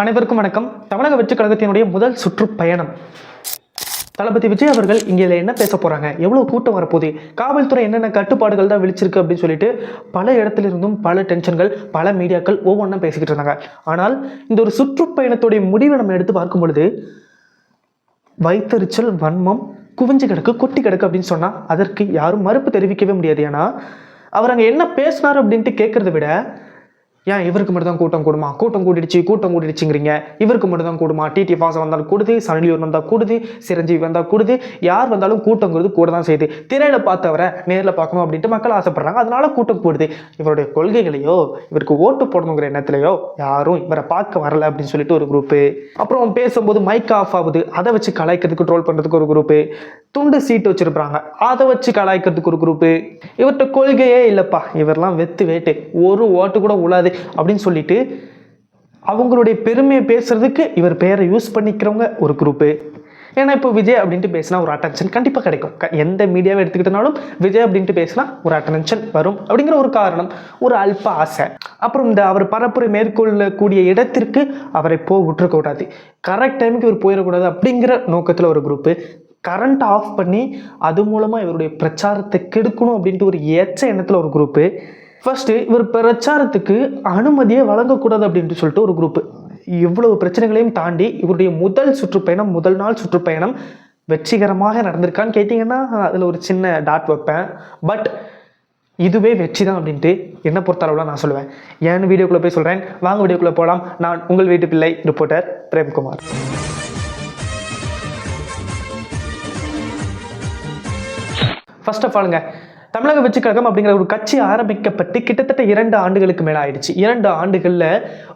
அனைவருக்கும் வணக்கம். தமிழக வெற்றி கழகத்தினுடைய முதல் சுற்றுப்பயணம். தளபதி விஜய் அவர்கள் இங்கே என்ன பேச போகிறாங்க எவ்வளோ கூட்டம் வரப்போகுது? காவல்துறை என்னென்ன கட்டுப்பாடுகள் தான் விழிச்சிருக்கு அப்படின்னு சொல்லிட்டு பல இடத்துல இருந்தும் பல டென்ஷன்கள் பல மீடியாக்கள் ஒவ்வொன்றும் பேசிக்கிட்டு இருந்தாங்க. ஆனால் இந்த ஒரு சுற்றுப்பயணத்துடைய முடிவை நம்ம எடுத்து பார்க்கும் பொழுது வைத்தறிச்சல் வன்மம் குவிஞ்சு கிடக்கு கொட்டி கிடக்கு அப்படின்னு சொன்னால் அதற்கு யாரும் மறுப்பு தெரிவிக்கவே முடியாது. ஏன்னா அவர் அங்கே என்ன பேசினார் அப்படின்ட்டு கேட்குறத விட ஏன் இவருக்கு மட்டும் தான் கூட்டம் கூடுமா? கூட்டம் கூடிடுச்சு கூட்டம் கூட்டிடுச்சுங்கிறீங்க இவருக்கு மட்டும் தான் கூடுமா டிடி பாசம் வந்தாலும் கூடுது சனலியூர் வந்தால் கூடுது சிரஞ்சீவி வந்தால் கூடுது. யார் வந்தாலும் கூட்டங்கிறது கூட தான் செய்யுது. திரையில பார்த்தவரை நேரில் பார்க்கணும் அப்படின்ட்டு மக்கள் ஆசைப்படுறாங்க. அதனால கூட்டம் கூடுது. இவருடைய கொள்கைகளையோ இவருக்கு ஓட்டு போடணுங்கிற எண்ணத்துலையோ யாரும் இவரை பார்க்க வரல அப்படின்னு சொல்லிட்டு ஒரு குரூப்பு அப்புறம் பேசும்போது மைக் ஆஃப் ஆகுது. அதை வச்சு கலாய்க்கிறதுக்கு ட்ரோல் பண்ணுறதுக்கு ஒரு குரூப்பு துண்டு சீட்டு வச்சிருப்பாங்க அதை வச்சு கலாய்க்கிறதுக்கு ஒரு குரூப்பு இவர்கிட்ட கொள்கையே இல்லைப்பா. இவரெல்லாம் வெத்து வேட்டு. ஒரு ஓட்டு கூட உழாது. அப்படின்னு சொல்லிட்டு அவங்களுடைய பெருமையை பேசுறதுக்கு இவர் பெயரை யூஸ் பண்ணிக்கிறவங்க ஒரு குரூப்பு ஏன்னா இப்போ விஜய் அப்படின்ட்டு பேசினா ஒரு அட்டென்ஷன் கண்டிப்பாக கிடைக்கும். எந்த மீடியாவை எடுத்துக்கிட்டனாலும் விஜய் அப்படின்ட்டு பேசினா ஒரு அட்டென்ஷன் வரும் அப்படிங்கிற ஒரு காரணம் ஒரு அல்ப ஆசை. அப்புறம் இந்த அவர் பரப்புரை மேற்கொள்ளக்கூடிய இடத்திற்கு அவரை போ விட்டுறக்கூடாது. கரெக்ட் டைமுக்கு இவர் போயிடக்கூடாது அப்படிங்கிற நோக்கத்தில் ஒரு குரூப்பு கரண்ட் ஆஃப் பண்ணி அது மூலமாக இவருடைய பிரச்சாரத்தை கெடுக்கணும் அப்படின்ட்டு ஒரு ஏச்ச எண்ணத்தில் ஒரு குரூப்பு ஃபஸ்ட்டு இவர் பிரச்சாரத்துக்கு அனுமதியை வழங்கக்கூடாது அப்படின்ட்டு சொல்லிட்டு ஒரு குரூப்பு இவ்வளவு பிரச்சனைகளையும் தாண்டி இவருடைய முதல் சுற்றுப்பயணம் முதல் நாள் சுற்றுப்பயணம் வெற்றிகரமாக நடந்திருக்கான்னு கேட்டிங்கன்னா அதில் ஒரு சின்ன டாட் வைப்பேன். பட் இதுவே வெற்றி தான் அப்படின்ட்டு என்னை பொறுத்தளவில் நான் சொல்லுவேன். ஏன்னு வீடியோக்குள்ளே போய் சொல்கிறேன் வாங்க வீடியோக்குள்ளே போகலாம் நான் உங்கள் வீட்டு பிள்ளை ரிப்போர்ட்டர் பிரேம்குமார். ஃபர்ஸ்ட் ஆஃப் ஆலுங்க தமிழக வெற்றி கழகம் அப்படிங்கிற ஒரு கட்சி ஆரம்பிக்கப்பட்டு கிட்டத்தட்ட இரண்டு ஆண்டுகளுக்கு மேலே ஆயிடுச்சு. இரண்டு ஆண்டுகளில்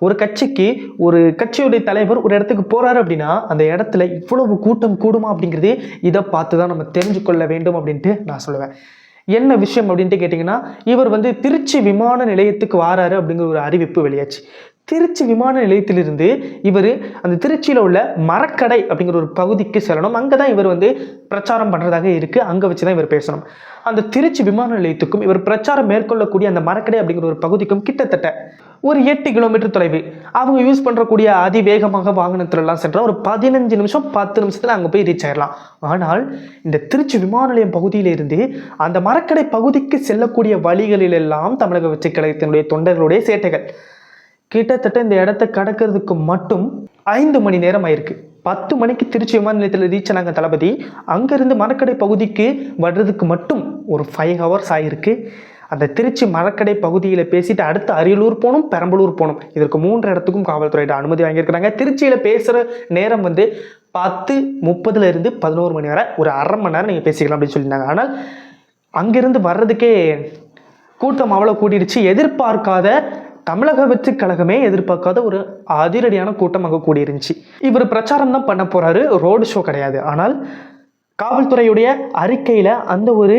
ஒரு கட்சிக்கு ஒரு கட்சியுடைய தலைவர் ஒரு இடத்துக்கு போறாரு அப்படின்னா அந்த இடத்துல இவ்வளவு கூட்டம் கூடுமா அப்படிங்கிறது இதை பார்த்து தான் நம்ம தெரிஞ்சு கொள்ள வேண்டும் அப்படின்ட்டு நான் சொல்லுவேன். என்ன விஷயம் அப்படின்ட்டு கேட்டிங்கன்னா இவர் வந்து திருச்சி விமான நிலையத்துக்கு வாராரு அப்படிங்கிற ஒரு அறிவிப்பு வெளியாச்சு. திருச்சி விமான நிலையத்திலிருந்து இவர் அந்த திருச்சியில் உள்ள மரக்கடை அப்படிங்கிற ஒரு பகுதிக்கு செல்லணும். அங்கே தான் இவர் வந்து பிரச்சாரம் பண்ணுறதாக இருக்குது அங்கே வச்சு தான் இவர் பேசணும். அந்த திருச்சி விமான நிலையத்துக்கும் இவர் பிரச்சாரம் மேற்கொள்ளக்கூடிய அந்த மரக்கடை அப்படிங்கிற ஒரு பகுதிக்கும் கிட்டத்தட்ட ஒரு எட்டு கிலோமீட்டர் தொலைவு. அவங்க யூஸ் பண்ணுறக்கூடிய அதிவேகமாக வாகனத்திலலாம் சென்றால் ஒரு பதினஞ்சு நிமிஷம் பத்து நிமிஷத்தில் அங்கே போய் ரீச் ஆயிடலாம் ஆனால் இந்த திருச்சி விமான நிலையம் பகுதியிலிருந்து அந்த மரக்கடை பகுதிக்கு செல்லக்கூடிய வழிகளிலெல்லாம் தமிழக வெற்றி கழகத்தினுடைய தொண்டர்களுடைய சேட்டைகள். கிட்டத்தட்ட இந்த இடத்த கடக்கிறதுக்கு மட்டும் ஐந்து மணி நேரம் ஆயிருக்கு. பத்து மணிக்கு திருச்சி விமான நிலையத்தில் ரீச் ஆனாங்க தளபதி. அங்கேருந்து மரக்கடை பகுதிக்கு வர்றதுக்கு மட்டும் ஒரு ஃபைவ் ஹவர்ஸ் ஆயிருக்கு. அந்த திருச்சி மரக்கடை பகுதியில் பேசிட்டு அடுத்து அரியலூர் போகணும் பெரம்பலூர் போகணும். இதற்கு மூன்று இடத்துக்கும் காவல்துறையிட்ட அனுமதி வாங்கியிருக்கிறாங்க. திருச்சியில் பேசுகிற நேரம் வந்து பத்து முப்பதுல இருந்து பதினோரு மணி வரை. ஒரு அரை மணி நேரம் நீங்கள் பேசிக்கலாம் அப்படின்னு சொல்லியிருந்தாங்க. ஆனால் அங்கிருந்து வர்றதுக்கே கூட்டம் அவ்வளோ கூட்டிடுச்சு எதிர்பார்க்காத தமிழக வெற்றி கழகமே எதிர்பார்க்காத ஒரு அதிரடியான கூட்டம் அங்கே கூடியிருந்துச்சு. இவர் பிரச்சாரம் தான் பண்ண போறாரு ரோடு ஷோ கிடையாது. ஆனால் காவல்துறையுடைய அறிக்கையில் அந்த ஒரு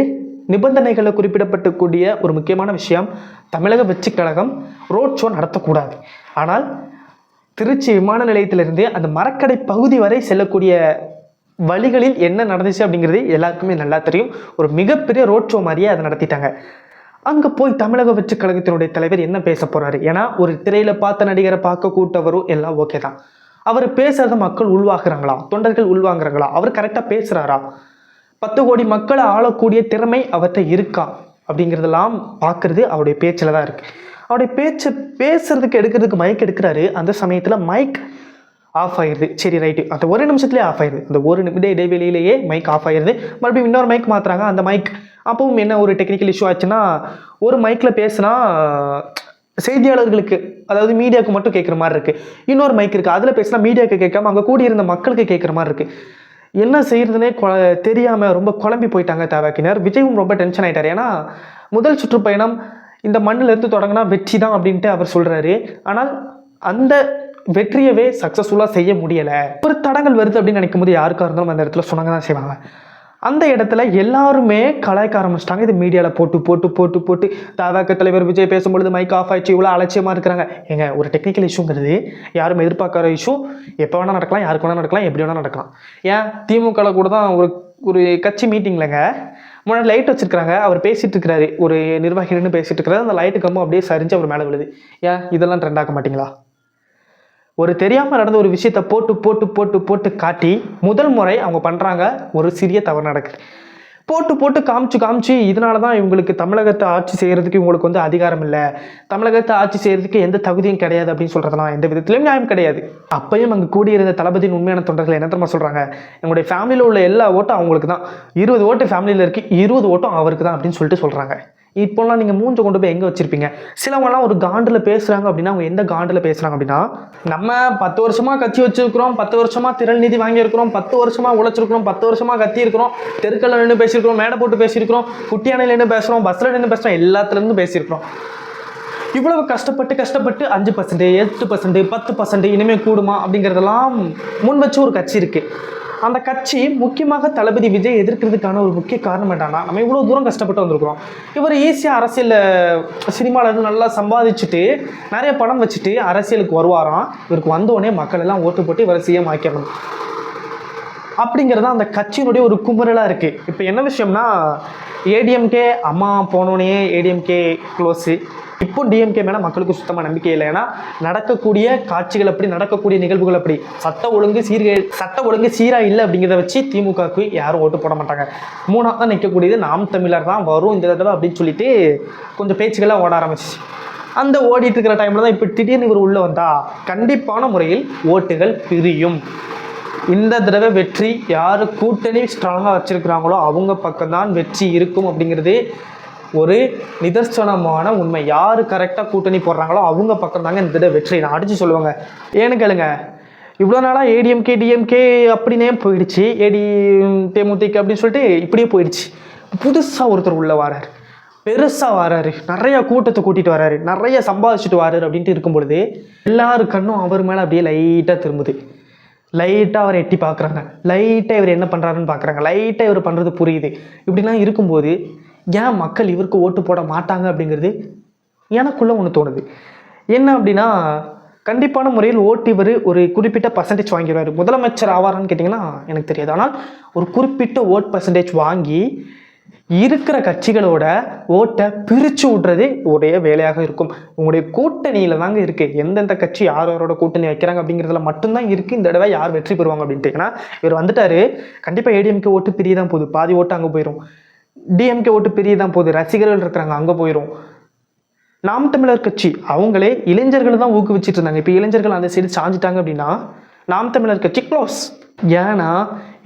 நிபந்தனைகளில் குறிப்பிடப்பட்டக்கூடிய ஒரு முக்கியமான விஷயம் தமிழக வெற்றி கழகம் ரோட் ஷோ நடத்தக்கூடாது. ஆனால் திருச்சி விமான நிலையத்திலிருந்து அந்த மரக்கடை பகுதி வரை செல்லக்கூடிய வழிகளில் என்ன நடந்துச்சு அப்படிங்கிறது எல்லாருக்குமே நல்லா தெரியும். ஒரு மிகப்பெரிய ரோட் ஷோ மாதிரியே அதை நடத்திட்டாங்க. அங்கே போய் தமிழக வெற்றி கழகத்தினுடைய தலைவர் என்ன பேச போகிறாரு ஏன்னா ஒரு திரையில் பார்த்த நடிகரை பார்க்க கூட்டவரும் எல்லாம் ஓகே தான். அவர் பேசுகிறத மக்கள் உள்வாகிறாங்களா தொண்டர்கள் உள்வாங்குறாங்களா? அவர் கரெக்டாக பேசுகிறாரா பத்து கோடி மக்களை ஆளக்கூடிய திறமை அவர்கிட்ட இருக்கா? அப்படிங்கிறதெல்லாம் பார்க்குறது அவருடைய பேச்சில் தான் இருக்குது அவருடைய பேச்சை பேசுறதுக்கு எடுக்கிறதுக்கு மைக் எடுக்கிறாரு. அந்த சமயத்தில் மைக் ஆஃப் ஆயிடுது சரி ரைட்டு அந்த ஒரு நிமிஷத்துலேயே ஆஃப் ஆயிடுது அந்த ஒரு நிமிட இடைவெளியிலேயே மைக் ஆஃப் ஆயிடுது மறுபடியும் இன்னொரு மைக் மாத்துறாங்க. அந்த மைக் அப்பவும் என்ன ஒரு டெக்னிக்கல் இஷ்யூ ஆச்சுன்னா ஒரு மைக்கில் பேசுனா செய்தியாளர்களுக்கு அதாவது மீடியாவுக்கு மட்டும் கேட்குற மாதிரி இருக்குது இன்னொரு மைக் இருக்குது அதில் பேசினா மீடியாவுக்கு கேட்காம அங்கே கூடியிருந்த மக்களுக்கு கேட்குற மாதிரி இருக்குது என்ன செய்கிறதுனே கொ தெரியாமல் ரொம்ப குழம்பி போயிட்டாங்க தேவாக்கினர். விஜயும் ரொம்ப டென்ஷன் ஆகிட்டார் ஏன்னா முதல் சுற்றுப்பயணம் இந்த மண்ணிலேருந்து தொடங்கினா வெற்றி தான் அப்படின்ட்டு அவர் சொல்கிறாரு ஆனால் அந்த வெற்றியவே சக்ஸஸ்ஃபுல்லாக செய்ய முடியலை. ஒரு தடங்கள் வருது அப்படின்னு நினைக்கும் போது யாருக்காக இருந்தாலும் அந்த இடத்துல சொன்னாங்க தான் செய்வாங்க. அந்த இடத்துல எல்லாருமே கலாய்க்க ஆரம்பிச்சிட்டாங்க. இது மீடியாவில் போட்டு போட்டு போட்டு போட்டு தாவாக்க தலைவர் விஜய் பேசும்பொழுது மைக் ஆஃப் ஆயிடுச்சு இவ்வளோ அலட்சியமாக இருக்கிறாங்க. எங்க ஒரு டெக்னிக்கல் இஷ்யூங்கிறது யாரும் எதிர்பார்க்காத இஷ்யூ எப்போ வேணால் நடக்கலாம் யாருக்கு வேணால் நடக்கலாம் எப்படி வேணால் நடக்கலாம். ஏன்? திமுகவில் கூட தான் ஒரு ஒரு கட்சி மீட்டிங்லங்க முன்னாடி லைட் வச்சிருக்காங்க அவர் பேசிட்டு இருக்கிறாரு. ஒரு நிர்வாகின்னு பேசிட்டு இருக்கிறாரு. அந்த லைட்டு கம்பம் அப்படியே சரிஞ்சு அவர் மேலே விழுது. ஏன்? இதெல்லாம் ட்ரெண்ட் ஆக்க மாட்டிங்களா? ஒரு தெரியாமல் நடந்த ஒரு விஷயத்தை போட்டு போட்டு போட்டு போட்டு காட்டி முதல் முறை அவங்க பண்ணுறாங்க ஒரு சிறிய தவறு நடக்குது. போட்டு போட்டு காமிச்சு காமிச்சு இதனால தான் இவங்களுக்கு தமிழகத்தை ஆட்சி செய்கிறதுக்கு இவங்களுக்கு வந்து அதிகாரம் இல்லை. தமிழகத்தை ஆட்சி செய்கிறதுக்கு எந்த தகுதியும் கிடையாது அப்படின்னு சொல்கிறதுலாம் எந்த விதத்திலையும் நியாயம் கிடையாது. அப்பையும் அங்கே கூடியிருந்த தளபதியின் உண்மையான தொண்டர்கள் என்ன தெரியுமா சொல்கிறாங்க எங்களுடைய ஃபேமிலியில் உள்ள எல்லா ஓட்டும் அவங்களுக்கு தான் இருபது ஓட்டு ஃபேமிலியில் இருக்குது இருபது ஓட்டும் அவருக்கு தான் அப்படின்னு சொல்லிட்டு சொல்கிறாங்க இப்போலாம் நீங்கள் மூஞ்ச கொண்டு போய் எங்கே வச்சிருப்பீங்க? சிலவங்கலாம் ஒரு காண்டில் பேசுகிறாங்க அப்படின்னா அவங்க எந்த காண்டில் பேசுகிறாங்க அப்படின்னா நம்ம பத்து வருஷமாக கத்தி வச்சிருக்கிறோம் பத்து வருஷமாக திரள் நிதி வாங்கியிருக்கிறோம் பத்து வருஷமாக உழைச்சிருக்கிறோம் பத்து வருஷமாக கத்தி இருக்கிறோம் தெருக்கல்ல நின்று பேசியிருக்கிறோம் மேடை போட்டு பேசியிருக்கிறோம் குட்டியானையில் நின்று பேசுகிறோம் பஸ்ஸில் நின்று பேசுகிறோம் எல்லாத்துலேருந்து பேசியிருக்கிறோம். இவ்வளவு கஷ்டப்பட்டு கஷ்டப்பட்டு அஞ்சு பர்சன்ட் எட்டு பர்சன்ட் பத்து பர்சன்ட் இனிமேல் கூடுமா அப்படிங்கிறதெல்லாம் முன் வச்சு ஒரு கட்சி இருக்குது அந்த கட்சி முக்கியமாக தளபதி விஜய் எதிர்க்கிறதுக்கான ஒரு முக்கிய காரணம் என்னன்னா நம்ம இவ்வளோ தூரம் கஷ்டப்பட்டு வந்திருக்கிறோம். இவர் ஈஸியாக அரசியலில் சினிமாவில் இருந்து நல்லா சம்பாதிச்சுட்டு நிறைய பணம் வச்சுட்டு அரசியலுக்கு வருவாராம். இவருக்கு வந்தோடனே மக்கள் எல்லாம் ஓட்டு போட்டு இவரை சிஎம் ஆக்கிடணும். அப்படிங்கிறது அந்த கட்சியினுடைய ஒரு குமுறலாக இருக்குது இப்போ என்ன விஷயம்னா ஏடிஎம்கே அம்மா போனோடனே ஏடிஎம்கே க்ளோஸு இப்போ டிஎம்கே மேலே மக்களுக்கு சுத்தமாக நம்பிக்கை இல்லை. ஏன்னா நடக்கக்கூடிய காட்சிகள் அப்படி நடக்கக்கூடிய நிகழ்வுகள் அப்படி சட்ட ஒழுங்கு சீர்கே சட்ட ஒழுங்கு சீராக இல்லை அப்படிங்கிறத வச்சு திமுகவுக்கு யாரும் ஓட்டு போட மாட்டாங்க. மூணாவது தான் நிற்கக்கூடியது நாம் தமிழர் தான் வரும் இந்த தடவை அப்படின்னு சொல்லிட்டு கொஞ்சம் பேச்சுக்கெல்லாம் ஓட ஆரம்பிச்சிச்சு. அந்த ஓடிட்டு இருக்கிற டைமில் தான் இப்போ திடீர்னு இவர் உள்ளே வந்தா கண்டிப்பான முறையில் ஓட்டுகள் பிரியும். இந்த தடவை வெற்றி யார் கூட்டணி ஸ்ட்ராங்காக வச்சுருக்கிறாங்களோ அவங்க பக்கம்தான் வெற்றி இருக்கும் அப்படிங்கிறது ஒரு நிதர்சனமான உண்மை. யார் கரெக்டாக கூட்டணி போடுறாங்களோ அவங்க பக்கம் தாங்க இந்த தடவை வெற்றி. நான் அடித்து சொல்லுவாங்க. ஏன்னு கேளுங்க. இவ்வளோ நாளாக ஏடிஎம்கே டிஎம்கே அப்படின்னே போயிடுச்சு. ஏடி தேமுதிக அப்படின்னு சொல்லிட்டு இப்படியே போயிடுச்சு. புதுசாக ஒருத்தர் உள்ளே வராரு. பெருசாக வராரு. நிறைய கூட்டத்தை கூட்டிகிட்டு வராரு. நிறைய சம்பாதிச்சுட்டு வராரு அப்படின்ட்டு இருக்கும் பொழுது எல்லாரு கண்ணும் அவர் மேலே அப்படியே லைட்டாக திரும்புது. லைட்டாக அவரை எட்டி பார்க்குறாங்க. லைட்டாக இவர் என்ன பண்ணுறாருன்னு பார்க்குறாங்க. லைட்டாக இவர் பண்ணுறது புரியுது. இப்படிலாம் இருக்கும்போது ஏன் மக்கள் இவருக்கு ஓட்டு போட மாட்டாங்க அப்படிங்கிறது எனக்குள்ளே ஒன்று தோணுது. என்ன அப்படின்னா கண்டிப்பான முறையில் ஓட்டு இவர் ஒரு குறிப்பிட்ட பர்சன்டேஜ் வாங்கிடுவார். முதலமைச்சர் ஆவாரான்னு கேட்டிங்கன்னா எனக்கு தெரியாது. ஆனால் ஒரு குறிப்பிட்ட ஓட் பர்சன்டேஜ் வாங்கி இருக்கிற கட்சிகளோட ஓட்டை பிரித்து விட்றது உடைய வேலையாக இருக்கும். உங்களுடைய கூட்டணியில் தாங்க இருக்குது எந்தெந்த கட்சி யார் யாரோட கூட்டணி வைக்கிறாங்க அப்படிங்கிறதுல மட்டும்தான் இருக்குது இந்த தடவை யார் வெற்றி பெறுவாங்க அப்படின்ட்டு. ஏன்னா இவர் வந்துட்டார். கண்டிப்பாக ஏடிஎம்கே ஓட்டு பிரிய தான் போகுது. பாதி ஓட்டு அங்கே போயிடும் டிஎம்கே ஓட்டு பெரிய தான் போகுது. ரசிகர்கள் இருக்கிறாங்க அங்கே போயிடும் நாம் தமிழர் கட்சி அவங்களே இளைஞர்கள் தான் ஊக்குவிச்சிட்டு இருந்தாங்க. இப்போ இளைஞர்கள் அந்த சைடு சாஞ்சிட்டாங்க அப்படின்னா நாம் தமிழர் கட்சி க்ளோஸ் ஏன்னா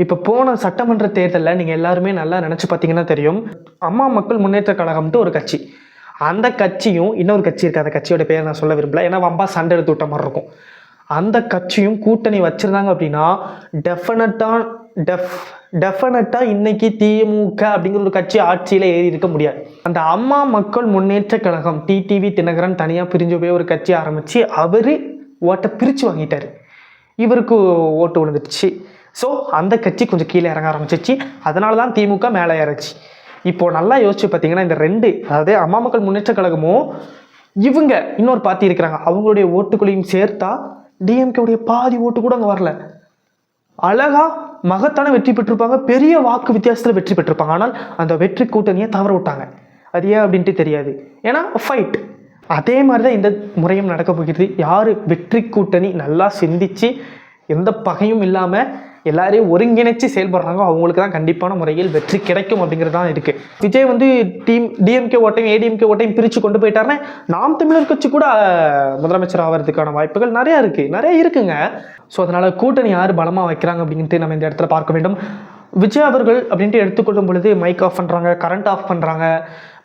இப்போ போன சட்டமன்ற தேர்தலில் நீங்கள் எல்லாருமே நல்லா நினச்சி பார்த்தீங்கன்னா தெரியும் அம்மா மக்கள் முன்னேற்ற கழகம்ட்டு ஒரு கட்சி. அந்த கட்சியும் இன்னொரு கட்சி இருக்குது அந்த கட்சியோட பேர் நான் சொல்ல விரும்பல. ஏன்னா வம்பா சண்டை எடுத்து விட்ட மாதிரி இருக்கும். அந்த கட்சியும் கூட்டணி வச்சுருந்தாங்க அப்படின்னா டெஃபினட்டாக டெஃப் டெஃபினட்டாக இன்னைக்கு திமுக அப்படிங்கிற ஒரு கட்சி ஆட்சியில் ஏறி இருக்க முடியாது. அந்த அம்மா மக்கள் முன்னேற்ற கழகம் டிடிவி தினகரன் தனியாக பிரிஞ்சு போய் ஒரு கட்சி ஆரம்பித்து அவர் ஓட்டை பிரித்து வாங்கிட்டார். இவருக்கு ஓட்டு விழுந்துடுச்சு. ஸோ அந்த கட்சி கொஞ்சம் கீழே இறங்க ஆரம்பிச்சிச்சு. அதனால தான் திமுக மேலே ஏறிச்சு. இப்போ நல்லா யோசிச்சு பார்த்தீங்கன்னா இந்த ரெண்டு அதாவது அம்மா மக்கள் முன்னேற்ற கழகமும் இவங்க இன்னொரு பார்ட்டி இருக்கிறாங்க. அவங்களுடைய ஓட்டுகளையும் சேர்த்தா டிஎம்கேவுடைய உடைய பாதி ஓட்டு கூட அங்கே வரல. அழகா மகத்தான வெற்றி பெற்றிருப்பாங்க பெரிய வாக்கு வித்தியாசத்தில் வெற்றி பெற்றிருப்பாங்க. ஆனால் அந்த வெற்றி கூட்டணியை தவற விட்டாங்க. அது ஏன் அப்படின்ட்டு தெரியாது. ஏன்னா ஃபைட் அதே மாதிரி தான் இந்த முறையும் நடக்க போகிறது. யார் வெற்றி கூட்டணி நல்லா சிந்திச்சு எந்த பகையும் இல்லாமல் எல்லாரையும் ஒருங்கிணைச்சு செயல்படுறாங்க. அவங்களுக்கு தான் கண்டிப்பான முறையில் வெற்றி கிடைக்கும் அப்படிங்கிறது தான் இருக்குது விஜய் வந்து டீம் டிஎம்கே ஓட்டையும் ஏடிஎம்கே ஓட்டையும் பிரித்து கொண்டு போயிட்டாருன்னா நாம் தமிழர் கட்சி கூட முதலமைச்சர் ஆகிறதுக்கான வாய்ப்புகள் நிறையா இருக்குது நிறைய இருக்குங்க. ஸோ அதனால் கூட்டணி யார் பலமாக வைக்கிறாங்க அப்படின்ட்டு நம்ம இந்த இடத்துல பார்க்க வேண்டும். விஜய் அவர்கள் அப்படின்ட்டு எடுத்துக்கொள்ளும் பொழுது மைக் ஆஃப் பண்ணுறாங்க கரண்ட் ஆஃப் பண்ணுறாங்க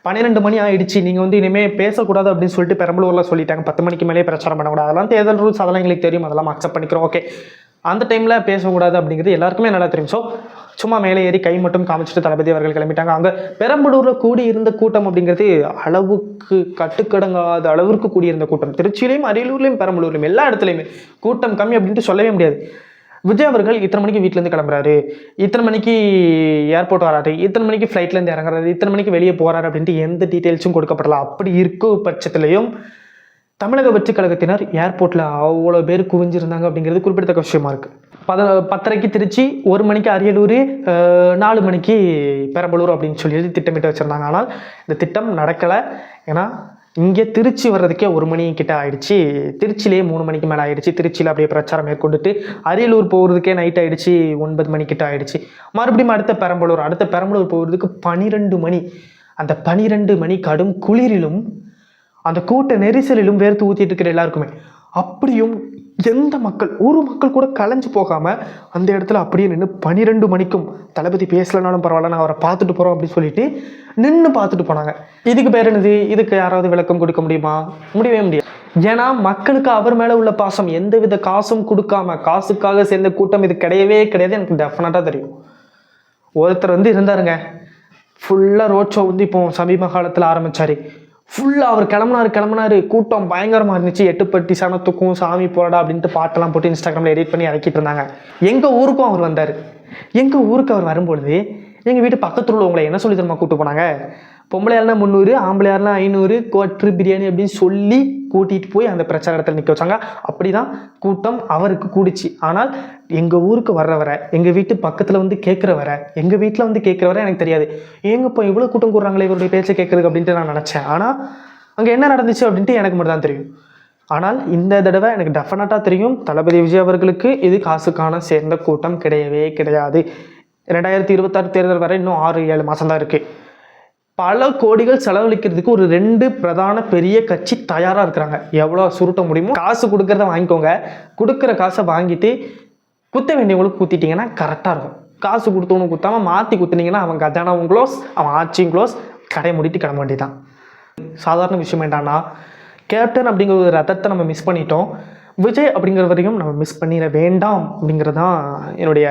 பன்னிரெண்டு மணி ஆயிடுச்சு. நீங்கள் வந்து இனிமேல் பேசக்கூடாது அப்படின்னு சொல்லிட்டு பெரம்பலூரில் சொல்லிட்டாங்க. பத்து மணிக்கு மேலே பிரச்சாரம் பண்ணக்கூடாது. அதெல்லாம் தேர்தல் ரூல்ஸ் அதெல்லாம் எங்களுக்கு தெரியும். அதெல்லாம் அக்செப்ட் பண்ணிக்கிறோம். ஓகே அந்த டைமில் பேசக்கூடாது அப்படிங்கிறது எல்லாருக்குமே நல்லா தெரியும். ஸோ சும்மா மேலே ஏறி கை மட்டும் காமிச்சிட்டு தளபதி அவர்கள் கிளம்பிட்டாங்க. அங்கே பெரம்பலூரில் கூடி இருந்த கூட்டம் அப்படிங்கிறது அளவுக்கு கட்டுக்கடங்காத அளவிற்கு கூடியிருந்த கூட்டம். திருச்சியிலையும் அரியலூர்லையும் பெரம்பலூர்லையும் எல்லா இடத்துலையுமே கூட்டம் கம்மி அப்படின்ட்டு சொல்லவே முடியாது. விஜய் அவர்கள் இத்தனை மணிக்கு வீட்டிலேருந்து கிளம்புறாரு. இத்தனை மணிக்கு ஏர்போர்ட் வராரு. இத்தனை மணிக்கு ஃப்ளைட்லேருந்து இறங்குறாரு. இத்தனை மணிக்கு வெளியே போகிறாரு அப்படின்ட்டு எந்த டீட்டெயில்ஸும் கொடுக்கப்படலாம் அப்படி இருக்கும் பட்சத்துலையும் தமிழக வெற்றி கழகத்தினர் ஏர்போர்ட்டில் அவ்வளோ பேர் குவிஞ்சிருந்தாங்க அப்படிங்கிறது குறிப்பிடத்தக்க விஷயமா இருக்குது பத பத்தரைக்கு திருச்சி ஒரு மணிக்கு அரியலூர் நாலு மணிக்கு பெரம்பலூர் அப்படின்னு சொல்லி திட்டமிட்டு வச்சுருந்தாங்க. ஆனால் இந்த திட்டம் நடக்கலை. ஏன்னா இங்கே திருச்சி வர்றதுக்கே ஒரு மணி கிட்ட ஆயிடுச்சு. திருச்சியிலே மூணு மணிக்கு மேலே ஆயிடுச்சு. திருச்சியில் அப்படியே பிரச்சாரம் மேற்கொண்டுட்டு அரியலூர் போகிறதுக்கே நைட் ஆயிடுச்சு. ஒன்பது மணிக்கிட்ட ஆயிடுச்சு. மறுபடியும் அடுத்த பெரம்பலூர் அடுத்த பெரம்பலூர் போகிறதுக்கு பனிரெண்டு மணி. அந்த பனிரெண்டு மணி கடும் குளிரிலும் அந்த கூட்ட நெரிசலிலும் வேர்த்து ஊற்றிட்டு இருக்கிற எல்லாருக்குமே. அப்படியும் எந்த மக்கள் ஒரு மக்கள் கூட கலைஞ்சு போகாமல் அந்த இடத்துல அப்படியே நின்று பனிரெண்டு மணிக்கும் தளபதி பேசலனாலும் பரவாயில்ல நான் அவரை பார்த்துட்டு போகிறோம் அப்படின்னு சொல்லிட்டு நின்று பார்த்துட்டு போனாங்க. இதுக்கு பேர் என்னது? இதுக்கு யாராவது விளக்கம் கொடுக்க முடியுமா? முடியவே முடியாது. ஏன்னா மக்களுக்கு அவர் மேலே உள்ள பாசம் எந்தவித காசும் கொடுக்காம காசுக்காக சேர்ந்த கூட்டம் இது கிடையவே கிடையாது எனக்கு டெஃபினட்டாக தெரியும். ஒருத்தர் வந்து இருந்தாருங்க ஃபுல்லாக ரோட் ஷோ வந்து இப்போ சமீப காலத்தில் ஆரம்பித்தார் ஃபுல்லாக அவர் கிளம்புனாரு கிளம்புனாரு. கூட்டம் பயங்கரமாக இருந்துச்சு. எட்டுப்பட்டி சனத்துக்கும் சாமி போடா அப்படின்ட்டு பாட்டெல்லாம் போட்டு இன்ஸ்டாகிராமில் எடிட் பண்ணி இறக்கிட்டு இருந்தாங்க. எங்கள் ஊருக்கும் அவர் வந்தார். எங்கள் ஊருக்கு அவர் வரும்பொழுது எங்கள் வீட்டு பக்கத்தில் உள்ளவங்களை என்ன சொல்லி தெரியுமா கூப்பிட்டு போனாங்க? பொம்பளையாருனா முந்நூறு ஆம்பளையார்னா ஐநூறு கோட்ரு பிரியாணி அப்படின்னு சொல்லி கூட்டிகிட்டு போய் அந்த பிரச்சாரத்தில் நிற்க வச்சாங்க. அப்படி தான் கூட்டம் அவருக்கு கூடிச்சு. ஆனால் எங்கள் ஊருக்கு வர்ற வர எங்கள் வீட்டு பக்கத்தில் வந்து கேட்குற வர எங்கள் வீட்டில் வந்து கேட்குற வர எனக்கு தெரியாது. ஏங்க இப்போ இவ்வளோ கூட்டம் கூடுறாங்களே இவருடைய பேச்சை கேட்குறதுக்கு அப்படின்ட்டு நான் நினச்சேன். ஆனால் அங்கே என்ன நடந்துச்சு அப்படின்ட்டு எனக்கு மட்டும் தான் தெரியும். ஆனால் இந்த தடவை எனக்கு டெஃபினட்டாக தெரியும் தளபதி விஜய் அவர்களுக்கு இது காசுக்கான சேர்ந்த கூட்டம் கிடையவே கிடையாது. ரெண்டாயிரத்தி இருபத்தாறு தேர்தல் வரை இன்னும் ஆறு ஏழு மாதம் தான் இருக்குது பல கோடிகள் செலவழிக்கிறதுக்கு ஒரு ரெண்டு பிரதான பெரிய கட்சி தயாராக இருக்கிறாங்க. எவ்வளோ சுருட்ட முடியுமோ காசு கொடுக்கறத வாங்கிக்கோங்க. கொடுக்குற காசை வாங்கிட்டு குத்த வேண்டியவங்களுக்கு குத்திட்டிங்கன்னா கரெக்டாக இருக்கும். காசு கொடுத்தவனுக்கு குத்தாமல் மாற்றி குத்துனீங்கன்னா அவன் கஜானாவும் க்ளோஸ் அவன் ஆட்சியும் க்ளோஸ் கடை மூடிட்டு கிளம்ப வேண்டியதான் சாதாரண விஷயம் என்னன்னா கேப்டன் அப்படிங்கிற ஒரு ரத்தத்தை நம்ம மிஸ் பண்ணிட்டோம். விஜய் அப்படிங்கிற வரையும் நம்ம மிஸ் பண்ணிட வேண்டாம் அப்படிங்கிறது தான் என்னுடைய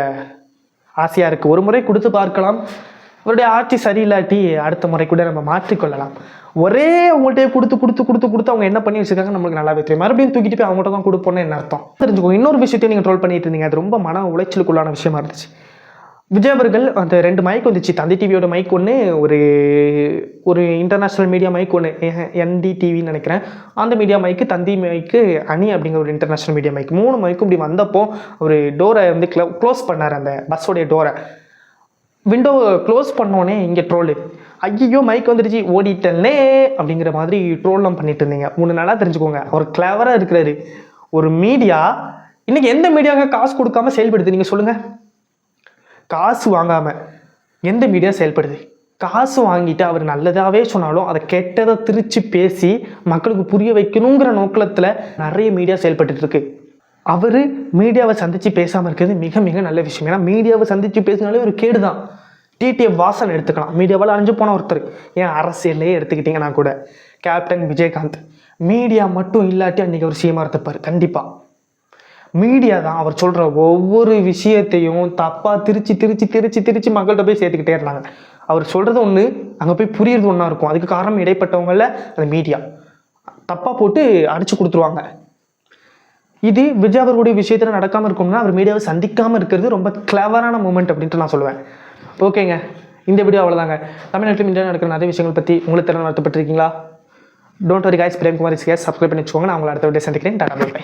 ஆசையாக இருக்குது ஒரு முறை கொடுத்து பார்க்கலாம். அவருடைய ஆட்சி சரியில்லாட்டி அடுத்த முறை கூட நம்ம மாற்றிக்கொள்ளலாம். ஒரே அவங்கள்ட்டே கொடுத்து கொடுத்து கொடுத்து கொடுத்து அவங்க என்ன பண்ணி வச்சிருக்காங்க நம்மளுக்கு நல்லாவே தெரியும். மறுபடியும் தூக்கிட்டு போய் அவங்கள்ட்ட தான் கொடுப்போம்னு என்ன அர்த்தம்? தெரிஞ்சுக்கோ இன்னொரு விஷயத்தையும் நீங்கள் ட்ரோல் பண்ணிட்டு இருந்தீங்க. அது ரொம்ப மன உளைச்சலுக்குள்ளான விஷயமா இருந்துச்சு. விஜய் அவர்கள் அந்த ரெண்டு மைக் வந்துச்சு. தந்தி டிவியோட மைக் ஒன்று ஒரு ஒரு இன்டர்நேஷ்னல் மீடியா மைக் ஒன்று என்டி டிவின்னு நினைக்கிறேன். அந்த மீடியா மைக்கு தந்தி மைக்கு அணி அப்படிங்கிற ஒரு இன்டர்நேஷ்னல் மீடியா மைக் மூணு மைக்கும் இப்படி வந்தப்போ ஒரு டோரை வந்து க்ளோஸ் பண்ணார் அந்த பஸ்ஸோடைய டோரை விண்டோவை க்ளோஸ் பண்ணோன்னே இங்கே ட்ரோலு ஐயோ மைக் வந்துடுச்சு ஓடிட்டனே அப்படிங்கிற மாதிரி ட்ரோல்லாம் பண்ணிட்டு இருந்தீங்க. மூணு நாளாக தெரிஞ்சுக்கோங்க. அவர் கிளவராக இருக்கிறாரு. ஒரு மீடியா இன்னைக்கு எந்த மீடியாவுக்கு காசு கொடுக்காம செயல்படுது? நீங்கள் சொல்லுங்கள் காசு வாங்காமல் எந்த மீடியா செயல்படுது? காசு வாங்கிட்டு அவர் நல்லதாகவே சொன்னாலும் அதை கெட்டதை திரித்து பேசி மக்களுக்கு புரிய வைக்கணுங்கிற நோக்கத்தில் நிறைய மீடியா செயல்பட்டுருக்கு அவர் மீடியாவை சந்தித்து பேசாமல் இருக்கிறது மிக மிக நல்ல விஷயம். ஏன்னா மீடியாவை சந்தித்து பேசினாலே ஒரு கேடு தான் டிடிஎஃப் வாசன் எடுத்துக்கலாம். மீடியாவால் அழிஞ்சு போன ஒருத்தர். ஏன் அரசியல்லையே எடுத்துக்கிட்டிங்கன்னா கூட. கேப்டன் விஜயகாந்த். மீடியா மட்டும் இல்லாட்டி அன்றைக்கி அவர் சீமாக இருந்திருப்பார். கண்டிப்பாக மீடியா தான் அவர் சொல்கிற ஒவ்வொரு விஷயத்தையும் தப்பாக திருச்சி திருச்சி திருச்சி திருச்சி மக்கள்கிட்ட போய் சேர்த்துக்கிட்டே இருந்தாங்க. அவர் சொல்கிறது ஒன்று அங்கே போய் புரியுறது ஒன்றா இருக்கும். அதுக்கு காரணம் இடைப்பட்டவங்கள அந்த மீடியா. தப்பாக போட்டு அடித்து கொடுத்துருவாங்க. இது விஜய் அவர்களுடைய விஷயத்தில் நடக்காமல் இருக்கணும்னா அவர் மீடியாவை சந்திக்காமல் இருக்கிறது ரொம்ப கிளவரான மூமெண்ட் அப்படின்ட்டு நான் சொல்லுவேன். ஓகேங்க இந்த வீடியோ அவ்வளோதாங்க தமிழ்நாட்டில் இந்தியா நடக்கிற நிறைய விஷயங்கள் பற்றி உங்களுக்கு திறன் நடத்தப்பட்டிருக்கீங்களா don't worry guys Premkumar case subscribe பண்ணி வச்சுக்கோங்க. நான் உங்களை அடுத்த வீடியோ சந்திக்கிறேன். Tata bye